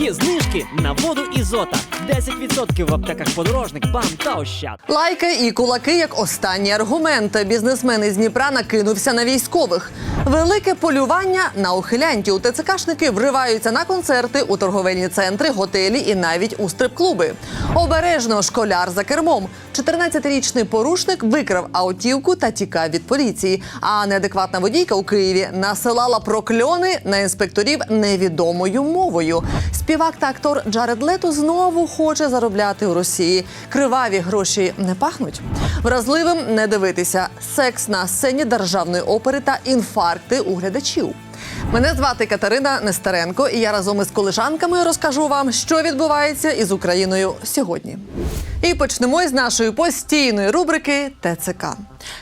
Є знижки на воду Ізота. 10% в аптеках подорожник, бам та ощад. Лайки і кулаки як останній аргумент. Бізнесмен із Дніпра накинувся на військових. Велике полювання на ухилянтів. ТЦКшники вриваються на концерти у торговельні центри, готелі і навіть у стрип-клуби. Обережно школяр за кермом. 14-річний порушник викрав аутівку та тікав від поліції. А неадекватна водійка у Києві насилала прокльони на інспекторів невідомою мовою. Співак та актор Джаред Лето знову хоче заробляти у Росії. Криваві гроші не пахнуть. Вразливим не дивитися. Секс на сцені державної опери та інфаркти у глядачів. Мене звати Катерина Нестеренко, і я разом із колежанками розкажу вам, що відбувається із Україною сьогодні. І почнемо із нашої постійної рубрики ТЦК.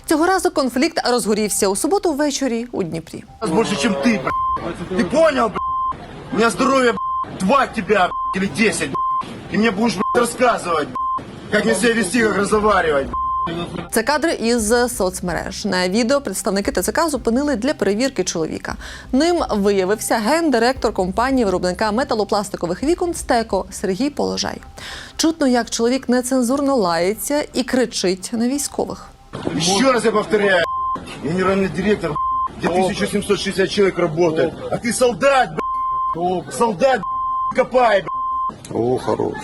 Цього разу конфлікт розгорівся у суботу ввечері у Дніпрі. больше, чем ты, блядь. Ты понял, блядь? У меня здоровье, блядь, два тебя, блядь, или десять, блядь. И мне будешь, блядь, рассказывать, блядь, как мне себя вести, как разговаривать, блядь. Це кадри із соцмереж. На відео представники ТЦК зупинили для перевірки чоловіка. Ним виявився гендиректор компанії виробника металопластикових вікон Стеко Сергій Положай. Чутно, як чоловік нецензурно лається і кричить на військових. Еще раз я повторяю, генеральный директор, где 1760 человек работает, а ты солдат, блядь. Солдат, блядь, копай, блядь. О, хорош.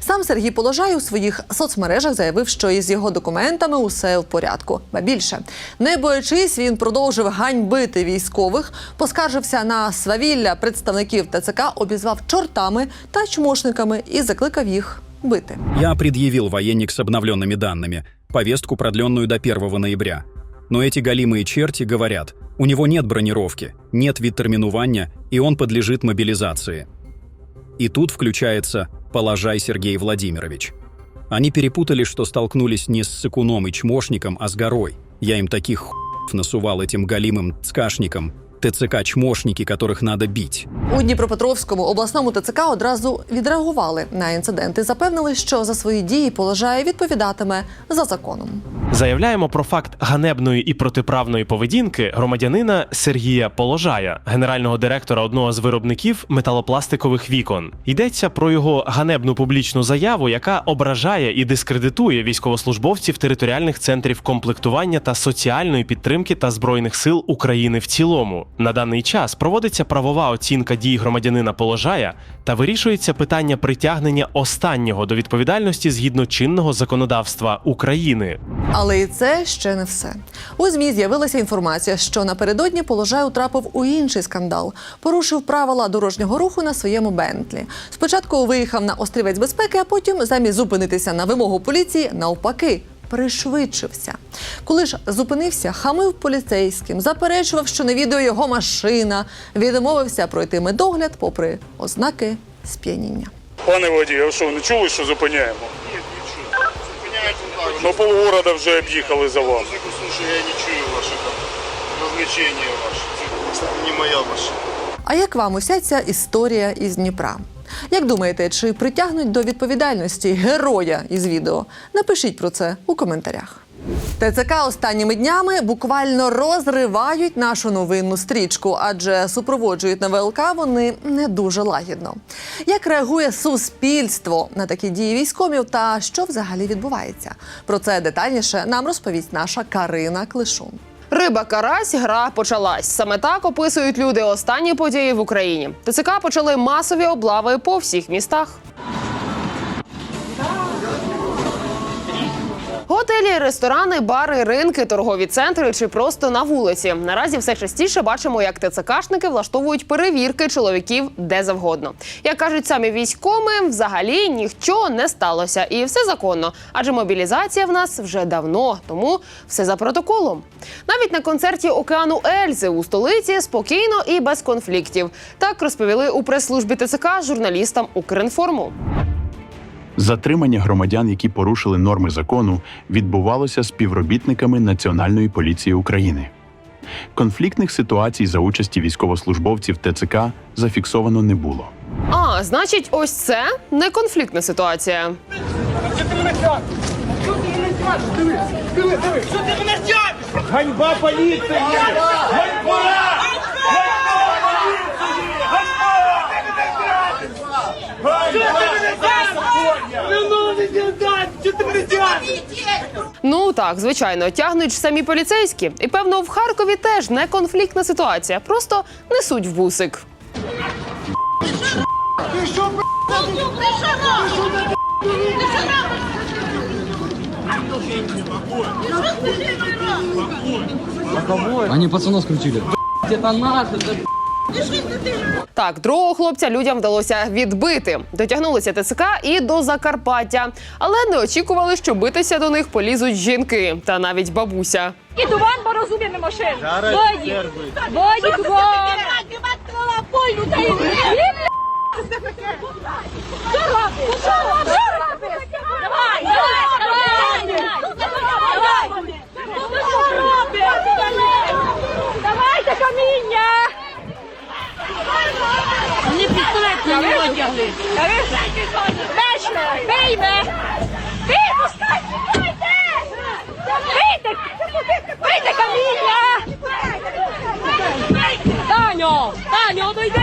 Сам Сергій Положай у своїх соцмережах заявив, що із його документами усе в порядку. Ба більше не боячись, він продовжив ганьбити військових, поскаржився на свавілля представників ТЦК, обізвав чортами та чмошниками і закликав їх бити. Я предъявил военник с обновленными данными, повестку, продленную до 1 ноября. Но эти голимые черти говорят, у него нет бронировки, нет вид-терминувания, и он подлежит мобилизации. И тут включается «Положай Сергей Владимирович». Они перепутали, что столкнулись не с Сыкуном и Чмошником, а с горой. Я им таких хуев насувал этим голимым цкашникам, ТЦК-чмошники, которых надо бить. У Дніпропетровському обласному ТЦК одразу відреагували на інцидент і запевнили, що за свої дії положає відповідатиме за законом. Заявляємо про факт ганебної і протиправної поведінки громадянина Сергія Положая, генерального директора одного з виробників металопластикових вікон. Йдеться про його ганебну публічну заяву, яка ображає і дискредитує військовослужбовців територіальних центрів комплектування та соціальної підтримки та збройних сил України в цілому. На даний час проводиться правова оцінка дій громадянина Положая та вирішується питання притягнення останнього до відповідальності згідно чинного законодавства України. Але і це ще не все. У змі з'явилася інформація, що напередодні положай утрапив у інший скандал, порушив правила дорожнього руху на своєму Бентлі. Спочатку виїхав на острівець безпеки, а потім, замість зупинитися на вимогу поліції, навпаки. Пришвидшився. Коли ж зупинився, хамив поліцейським, заперечував, що на відео його машина, відмовився пройти медогляд попри ознаки сп'яніння. Пане водій, а що, не чули, що зупиняємо? Ми полгорода вже об'їхали за вами. Слушай, я не чую ваше там розвлечення ваше. Це не моя ваша. А як вам уся ця історія із Дніпра? Як думаєте, чи притягнуть до відповідальності героя із відео? Напишіть про це у коментарях. ТЦК останніми днями буквально розривають нашу новинну стрічку, адже супроводжують на ВЛК вони не дуже лагідно. Як реагує суспільство на такі дії військовів та що взагалі відбувається? Про це детальніше нам розповість наша Карина Клишун. Риба карась, гра почалась. Саме так описують люди останні події в Україні. ТЦК почали масові облави по всіх містах. Готелі, ресторани, бари, ринки, торгові центри чи просто на вулиці. Наразі все частіше бачимо, як ТЦКшники влаштовують перевірки чоловіків де завгодно. Як кажуть самі військові, взагалі нічого не сталося, і все законно. Адже мобілізація в нас вже давно, тому все за протоколом. Навіть на концерті океану Ельзи у столиці спокійно і без конфліктів. Так розповіли у прес-службі ТЦК журналістам Укрінформу. Затримання громадян, які порушили норми закону, відбувалося співробітниками Національної поліції України. Конфліктних ситуацій за участі військовослужбовців ТЦК зафіксовано не було. А, значить, ось це не конфліктна ситуація. Ганьба поліції! Ганьба! Ну так, звичайно, тягнуть самі поліцейські, і певно, в Харкові теж не конфліктна ситуація. Просто несуть вусик. бусик. Они пацанов скрутили. Это наши, это так, другого хлопця людям вдалося відбити. Дотягнулися ТЦК і до Закарпаття, але не очікували, що битися до них полізуть жінки та навіть бабуся. І. Що робиш? Що робиш? Давай, давай, давай. Ну що робиш? Давайте каміння. Вони пістолет не витягли. Мечне, бийме. Бий, пускай, пускайте. Бийте, бийте каміння. Таню, Таню, одійди.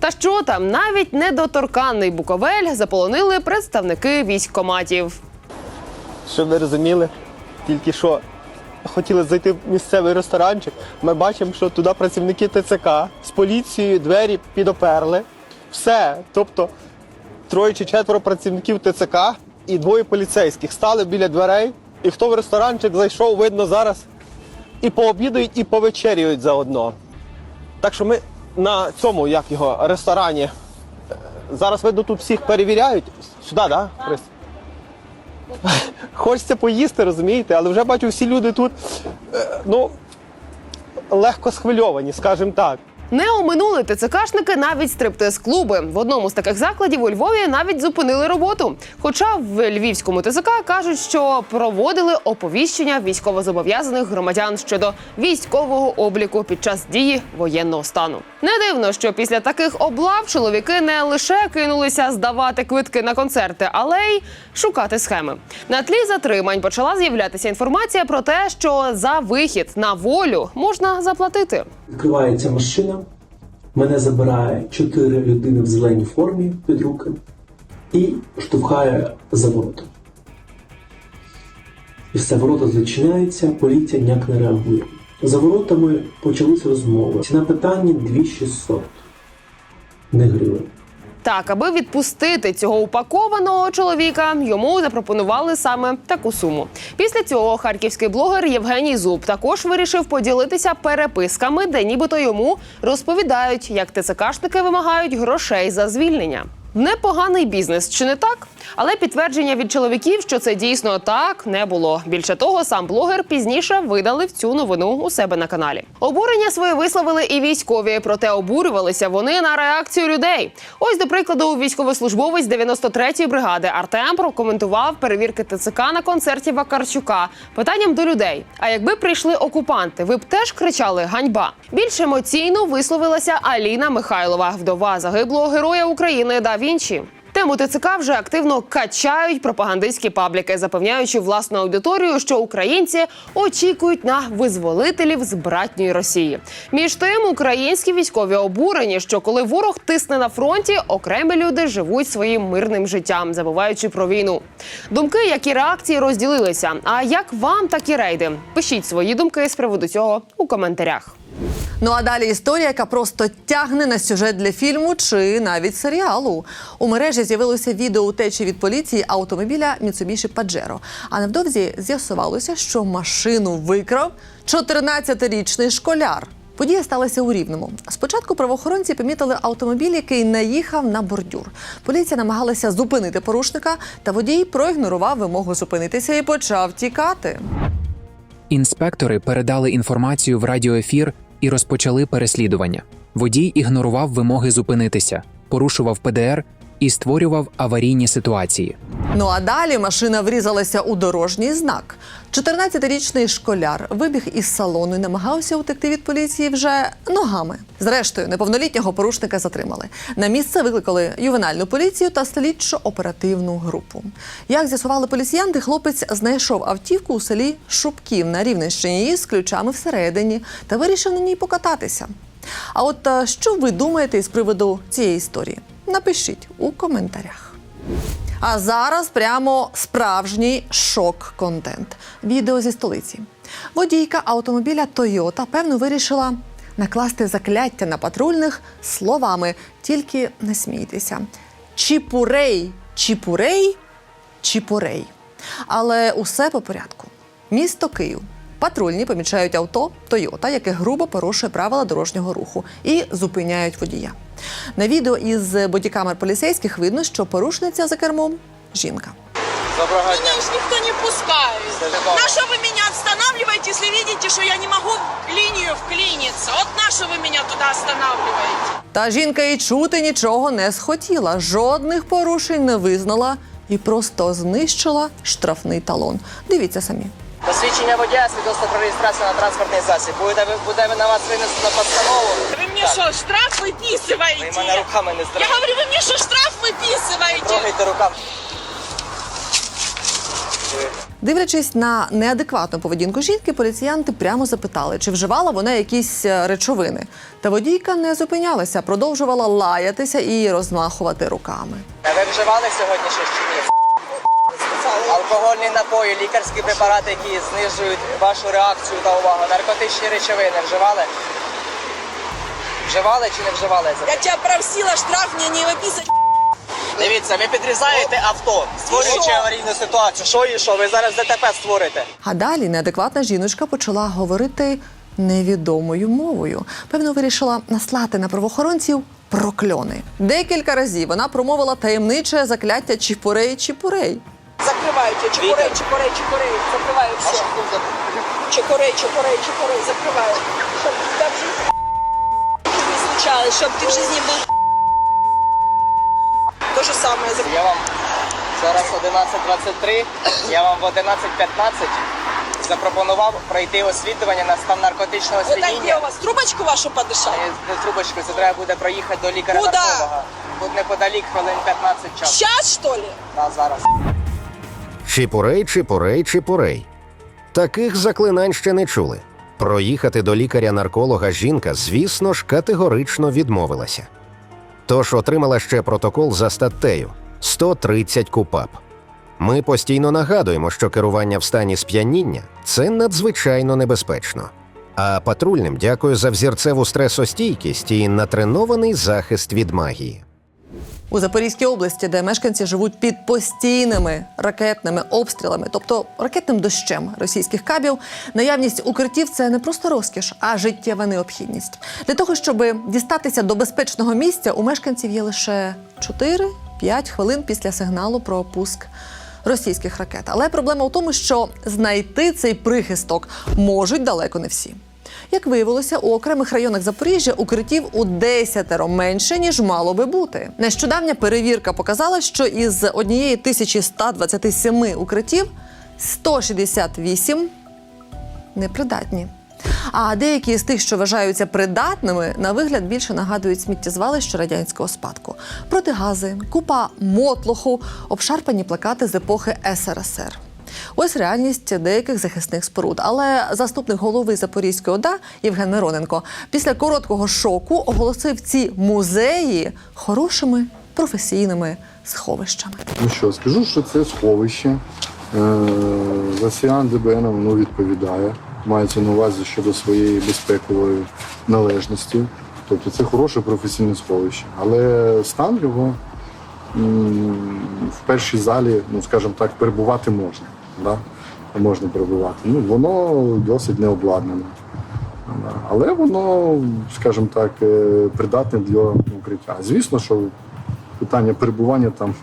Та що там, навіть недоторканний Буковель заполонили представники військкоматів. Щоб ви розуміли, тільки що хотіли зайти в місцевий ресторанчик. Ми бачимо, що туди працівники ТЦК з поліцією двері підоперли. Все. Тобто троє чи четверо працівників ТЦК і двоє поліцейських стали біля дверей. І хто в ресторанчик зайшов, видно зараз і пообідають, і повечеряють заодно. Так що ми на цьому, як його, ресторані. е, Зараз видно, тут всіх перевіряють. Сюди, так, да, Христ? Хочеться поїсти, розумієте, але вже бачу, всі люди тут е, ну, легко схвильовані, скажімо так. Не оминули ТЦКшники навіть стриптиз-клуби. В одному з таких закладів у Львові навіть зупинили роботу. Хоча в львівському ТЦК кажуть, що проводили оповіщення військовозобов'язаних громадян щодо військового обліку під час дії воєнного стану. Не дивно, що після таких облав чоловіки не лише кинулися здавати квитки на концерти, але й шукати схеми. На тлі затримань почала з'являтися інформація про те, що за вихід на волю можна заплатити. Відкривається машина, мене забирає чотири людини в зеленій формі під руки і штовхає за ворота. І все, ворота зачиняються, поліція ніяк не реагує. За воротами почалися розмови. Ціна питання 2600 не гривень. Так, аби відпустити цього упакованого чоловіка, йому запропонували саме таку суму. Після цього харківський блогер Євгеній Зуб також вирішив поділитися переписками, де нібито йому розповідають, як ТЦКшники вимагають грошей за звільнення. Непоганий бізнес, чи не так? Але підтвердження від чоловіків, що це дійсно так, не було. Більше того, сам блогер пізніше видалив цю новину у себе на каналі. Обурення своє висловили і військові, проте обурювалися вони на реакцію людей. Ось, до прикладу, військовослужбовець 93-ї бригади Артем прокоментував перевірки ТЦК на концерті Вакарчука питанням до людей. А якби прийшли окупанти, ви б теж кричали ганьба. Більш емоційно висловилася Аліна Михайлова, вдова загиблого героя України Да Вінчі. Тему ТЦК вже активно качають пропагандистські пабліки, запевняючи власну аудиторію, що українці очікують на визволителів з братньої Росії. Між тим, українські військові обурені, що коли ворог тисне на фронті, окремі люди живуть своїм мирним життям, забуваючи про війну. Думки, як і реакції, розділилися. А як вам такі рейди? Пишіть свої думки з приводу цього у коментарях. Ну а далі історія, яка просто тягне на сюжет для фільму чи навіть серіалу. У мережі з'явилося відео утечі від поліції автомобіля Mitsubishi Pajero. А невдовзі з'ясувалося, що машину викрав 14-річний школяр. Подія сталася у Рівному. Спочатку правоохоронці помітили автомобіль, який наїхав на бордюр. Поліція намагалася зупинити порушника, та водій проігнорував вимогу зупинитися і почав тікати. Інспектори передали інформацію в радіоефір і розпочали переслідування. Водій ігнорував вимоги зупинитися, порушував ПДР і створював аварійні ситуації. Ну а далі машина врізалася у дорожній знак. 14-річний школяр вибіг із салону і намагався утекти від поліції вже ногами. Зрештою, неповнолітнього порушника затримали. На місце викликали ювенальну поліцію та слідчо-оперативну групу. Як з'ясували поліціянти, хлопець знайшов автівку у селі Шубків на Рівненщині з ключами всередині та вирішив на ній покататися. А от е, що ви думаєте із приводу цієї історії? Напишіть у коментарях. А зараз прямо справжній шок-контент. Відео зі столиці. Водійка автомобіля Toyota, певно, вирішила накласти закляття на патрульних словами. Тільки не смійтеся. Чіпурей, чіпурей, чіпурей. Але усе по порядку. Місто Київ. Патрульні помічають авто Toyota, яке грубо порушує правила дорожнього руху, і зупиняють водія. На відео із бодікамер поліцейських видно, що порушниця за кермом жінка. Доброго дня. Меня ж никто не пускает. Столярова. На что вы меня останавливаете, если видите, что я не могу в линию вклиниться? Вот на что вы меня туда останавливаете? Та жінка і чути нічого не схотіла, жодних порушень не визнала і просто знищила штрафний талон. Дивіться самі. Посвідчення водія, свідоцтво про реєстрацію на транспортний засіб. Буде, буде на вас винесено постанову. Вы мне что, штраф Ви выписываете? мене руками не Я здравите. говорю, вы мне что, штраф выписываете? Трогайте руками. Дивлячись на неадекватну поведінку жінки, поліціянти прямо запитали, чи вживала вона якісь е, речовини. Та водійка не зупинялася, продовжувала лаятися і розмахувати руками. А ви вживали сьогодні щось чи ні? Алкогольні напої, лікарські препарати, які знижують вашу реакцію та увагу. Наркотичні речовини вживали? Вживали чи не вживали? Я тебя просила штраф мне не выписывать. Дивіться, ви підрізаєте авто, створюючи що? аварійну ситуацію. Що і що? Ви зараз ДТП створите. А далі неадекватна жіночка почала говорити невідомою мовою. Певно, вирішила наслати на правоохоронців прокльони. Декілька разів вона промовила таємниче закляття чіпурей чіпурей. Закрывайте, чекурей, чекурей, чекурей, закрываю все. Чекурей, чекурей, чекурей, закрываю. не случалось, чтоб ты в жизни был то же самое. зак- Я вам зараз 11.23, я вам в 11.15 запропонував пройти освідування на стан наркотичного Вот так где сп'яніння. у вас? Трубочку вашу подышать? Не, не трубочку, це треба буде проїхати до лікаря Куда? нарколога. Тут неподалік хвилин 15 часу. Сейчас, что ли? Та зараз. Чіпурей, чіпурей, чіпурей. Таких заклинань ще не чули. Проїхати до лікаря-нарколога жінка, звісно ж, категорично відмовилася. Тож отримала ще протокол за статтею 130 КУПАП. Ми постійно нагадуємо, що керування в стані сп'яніння це надзвичайно небезпечно. А патрульним дякую за взірцеву стресостійкість і натренований захист від магії. У Запорізькій області, де мешканці живуть під постійними ракетними обстрілами, тобто ракетним дощем російських кабів, наявність укриттів це не просто розкіш, а життєва необхідність. Для того, щоб дістатися до безпечного місця, у мешканців є лише 4-5 хвилин після сигналу про пуск російських ракет. Але проблема в тому, що знайти цей прихисток можуть далеко не всі. Як виявилося, у окремих районах Запоріжжя укриттів у десятеро менше ніж мало би бути. Нещодавня перевірка показала, що із однієї 1127 укриттів 168 непридатні. А деякі з тих, що вважаються придатними, на вигляд більше нагадують сміттєзвалище радянського спадку. Протигази, купа мотлоху, обшарпані плакати з епохи СРСР. Ось реальність деяких захисних споруд. Але заступник голови Запорізької ОДА Євген Мироненко після короткого шоку оголосив ці музеї хорошими професійними сховищами. Ну що, скажу, що це сховище. Е, ЗСІАН ДБН воно відповідає. Мається на увазі щодо своєї безпекової належності. Тобто це хороше професійне сховище. Але стан його в першій залі, ну скажімо так, перебувати можна. Да? Можна перебувати. Ну, воно досить необладнане. Але воно, скажімо так, е, придатне для укриття. Звісно, що питання перебування там,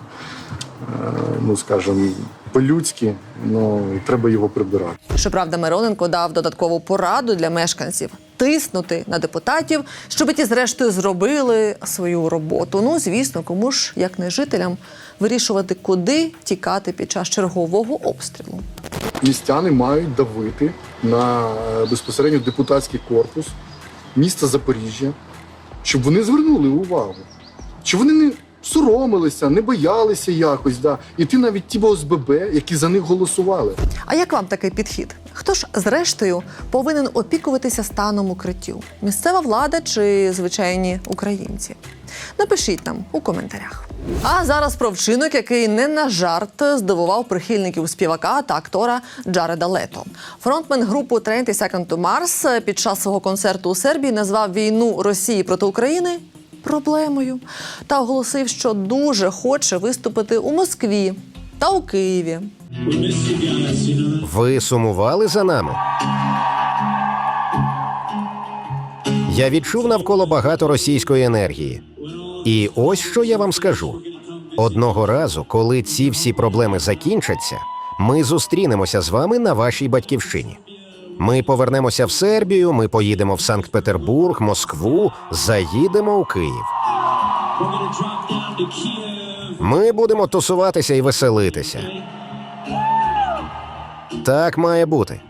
ну скажімо, по-людськи, ну треба його прибирати. Щоправда, Мироненко дав додаткову пораду для мешканців тиснути на депутатів, щоб ті, зрештою, зробили свою роботу. Ну, звісно, кому ж, як не жителям, вирішувати, куди тікати під час чергового обстрілу. Містяни мають давити на е, безпосередньо депутатський корпус міста Запоріжжя, щоб вони звернули увагу. Чи вони не соромилися, не боялися якось. Да. І ти навіть ті ОСББ, які за них голосували. А як вам такий підхід? Хто ж, зрештою, повинен опікуватися станом укриттів? Місцева влада чи звичайні українці? Напишіть нам у коментарях. А зараз про вчинок, який не на жарт здивував прихильників співака та актора Джареда Лето. Фронтмен групи 30 Second to Mars під час свого концерту у Сербії назвав війну Росії проти України проблемою та оголосив, що дуже хоче виступити у Москві та у Києві. Ви сумували за нами? Я відчув навколо багато російської енергії. І ось що я вам скажу: одного разу, коли ці всі проблеми закінчаться, ми зустрінемося з вами на вашій батьківщині. Ми повернемося в Сербію, ми поїдемо в Санкт-Петербург, Москву, заїдемо у Київ. Ми будемо тусуватися і веселитися. Так має бути.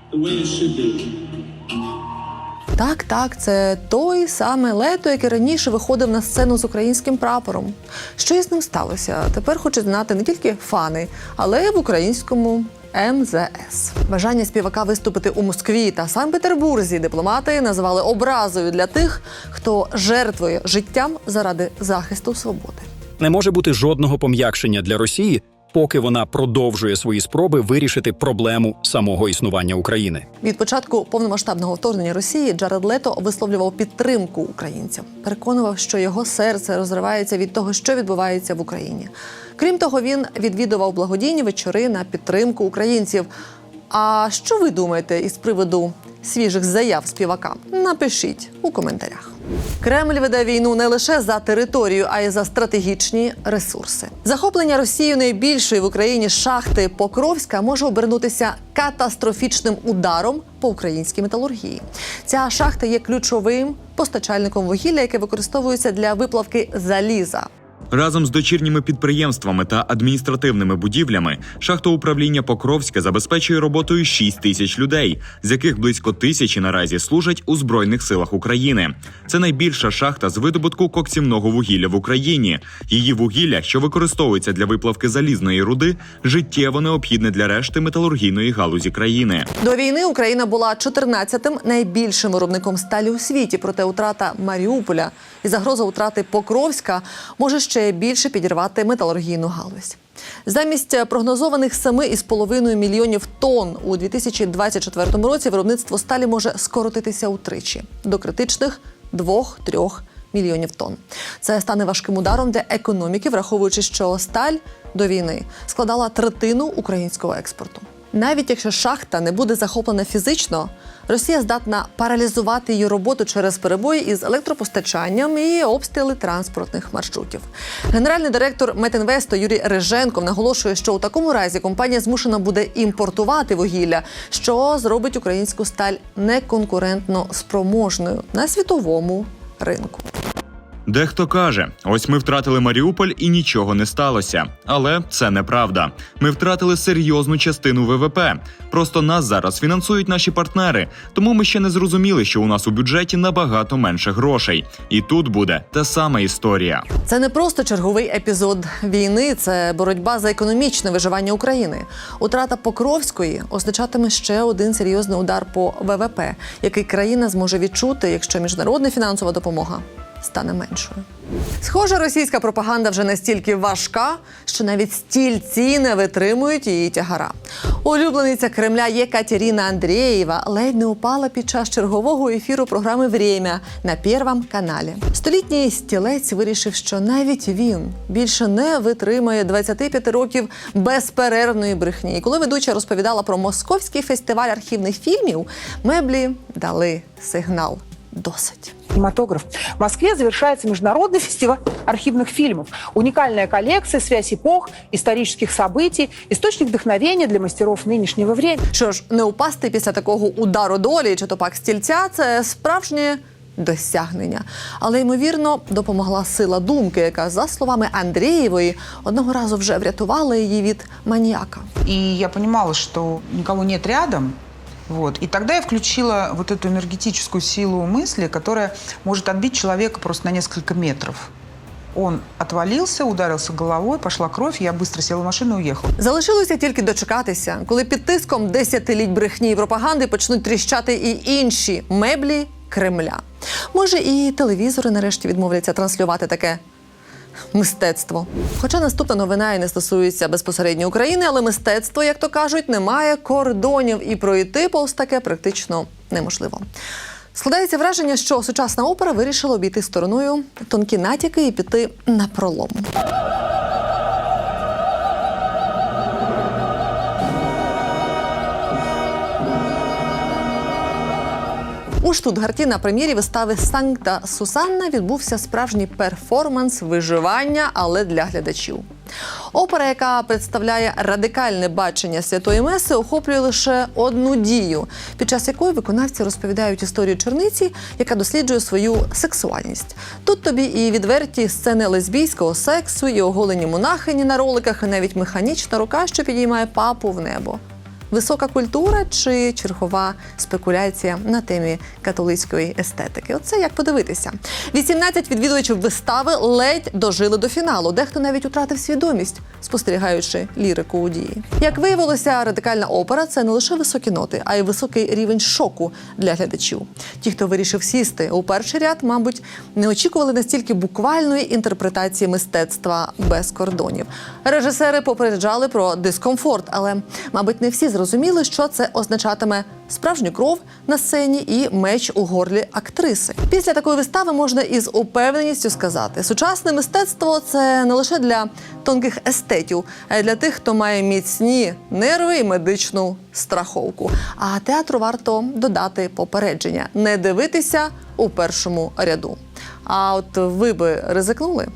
Так, так, це той самий лето, який раніше виходив на сцену з українським прапором. Що із ним сталося? Тепер хочуть знати не тільки фани, але й в українському МЗС. Бажання співака виступити у Москві та Санкт-Петербурзі дипломати називали образою для тих, хто жертвує життям заради захисту свободи. Не може бути жодного пом'якшення для Росії, поки вона продовжує свої спроби вирішити проблему самого існування України. Від початку повномасштабного вторгнення Росії Джаред Лето висловлював підтримку українцям, переконував, що його серце розривається від того, що відбувається в Україні. Крім того, він відвідував благодійні вечори на підтримку українців. А що ви думаєте із приводу свіжих заяв співака? Напишіть у коментарях. Кремль веде війну не лише за територію, а й за стратегічні ресурси. Захоплення Росією найбільшої в Україні шахти Покровська може обернутися катастрофічним ударом по українській металургії. Ця шахта є ключовим постачальником вугілля, яке використовується для виплавки заліза. Разом з дочірніми підприємствами та адміністративними будівлями шахтоуправління Покровська забезпечує роботою 6 тисяч людей, з яких близько тисячі наразі служать у збройних силах України. Це найбільша шахта з видобутку коксівного вугілля в Україні. Її вугілля, що використовується для виплавки залізної руди, життєво необхідне для решти металургійної галузі країни. До війни Україна була 14-тим найбільшим виробником сталі у світі. Проте утрата Маріуполя і загроза утрати Покровська може ще більше підірвати металургійну галузь. Замість прогнозованих 7,5 мільйонів тонн у 2024 році виробництво сталі може скоротитися утричі до критичних 2-3 мільйонів тонн. Це стане важким ударом для економіки, враховуючи, що сталь до війни складала третину українського експорту. Навіть якщо шахта не буде захоплена фізично, Росія здатна паралізувати її роботу через перебої із електропостачанням і обстріли транспортних маршрутів. Генеральний директор Метінвесту Юрій Реженков наголошує, що у такому разі компанія змушена буде імпортувати вугілля, що зробить українську сталь неконкурентно спроможною на світовому ринку. Дехто каже: ось ми втратили Маріуполь і нічого не сталося. Але це неправда. Ми втратили серйозну частину ВВП. Просто нас зараз фінансують наші партнери, тому ми ще не зрозуміли, що у нас у бюджеті набагато менше грошей. І тут буде та сама історія. Це не просто черговий епізод війни, це боротьба за економічне виживання України. Утрата Покровської означатиме ще один серйозний удар по ВВП, який країна зможе відчути, якщо міжнародна фінансова допомога стане меншою. Схоже, російська пропаганда вже настільки важка, що навіть стільці не витримують її тягара. Улюблениця Кремля Єкатеріна Андрієва ледь не упала під час чергового ефіру програми «Время» на Первом каналі. Столітній стілець вирішив, що навіть він більше не витримає 25 років безперервної брехні. І коли ведуча розповідала про московський фестиваль архівних фільмів, меблі дали сигнал Досить. кинематограф. В Москве завершается международный фестиваль архивных фильмов. Уникальная коллекция, связь эпох, исторических событий, источник вдохновения для мастеров нынешнего времени. Що ж, не упасти після такого удару долі чи то пак стільця це справжнє досягнення. Але ймовірно допомогла сила думки, яка, за словами Андрієвої, одного разу вже врятувала її від маніяка. И я понимала, что никого нет рядом. Вот. И тогда я включила вот эту энергетическую силу мысли, которая может отбить человека просто на несколько метров Он отвалился, ударился головой, пошла кровь, я быстро села в машину и уехала. Залишилося тільки дочекатися, коли під тиском десятиліть брехні і пропаганди почнуть тріщати і інші меблі Кремля. Може, і телевізори нарешті відмовляться транслювати таке мистецтво. Хоча наступна новина і не стосується безпосередньо України, але мистецтво, як то кажуть, не має кордонів і пройти повз таке практично неможливо. Складається враження, що сучасна опера вирішила обійти стороною тонкі натяки і піти на пролом. У Штутгарті на прем'єрі вистави Санкта Сусанна відбувся справжній перформанс виживання, але для глядачів. Опера, яка представляє радикальне бачення святої меси, охоплює лише одну дію, під час якої виконавці розповідають історію черниці, яка досліджує свою сексуальність. Тут тобі і відверті сцени лесбійського сексу, і оголені монахині на роликах, і навіть механічна рука, що підіймає папу в небо. Висока культура чи чергова спекуляція на темі католицької естетики. Оце як подивитися. 18 відвідувачів вистави ледь дожили до фіналу. Дехто навіть утратив свідомість, спостерігаючи лірику у дії. Як виявилося, радикальна опера це не лише високі ноти, а й високий рівень шоку для глядачів. Ті, хто вирішив сісти у перший ряд, мабуть, не очікували настільки буквальної інтерпретації мистецтва без кордонів. Режисери попереджали про дискомфорт, але, мабуть, не всі зрозуміли, що це означатиме справжню кров на сцені і меч у горлі актриси. Після такої вистави можна із упевненістю сказати: сучасне мистецтво це не лише для тонких естетів, а й для тих, хто має міцні нерви і медичну страховку. А театру варто додати попередження: не дивитися у першому ряду. А от ви би ризикнули?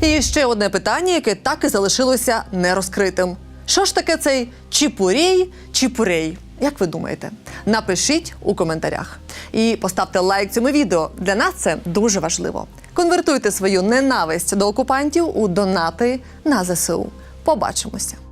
І ще одне питання, яке так і залишилося нерозкритим. Що ж таке цей чіпурій, чіпурей? Як ви думаєте? Напишіть у коментарях і поставте лайк цьому відео. Для нас це дуже важливо. Конвертуйте свою ненависть до окупантів у донати на ЗСУ. Побачимося.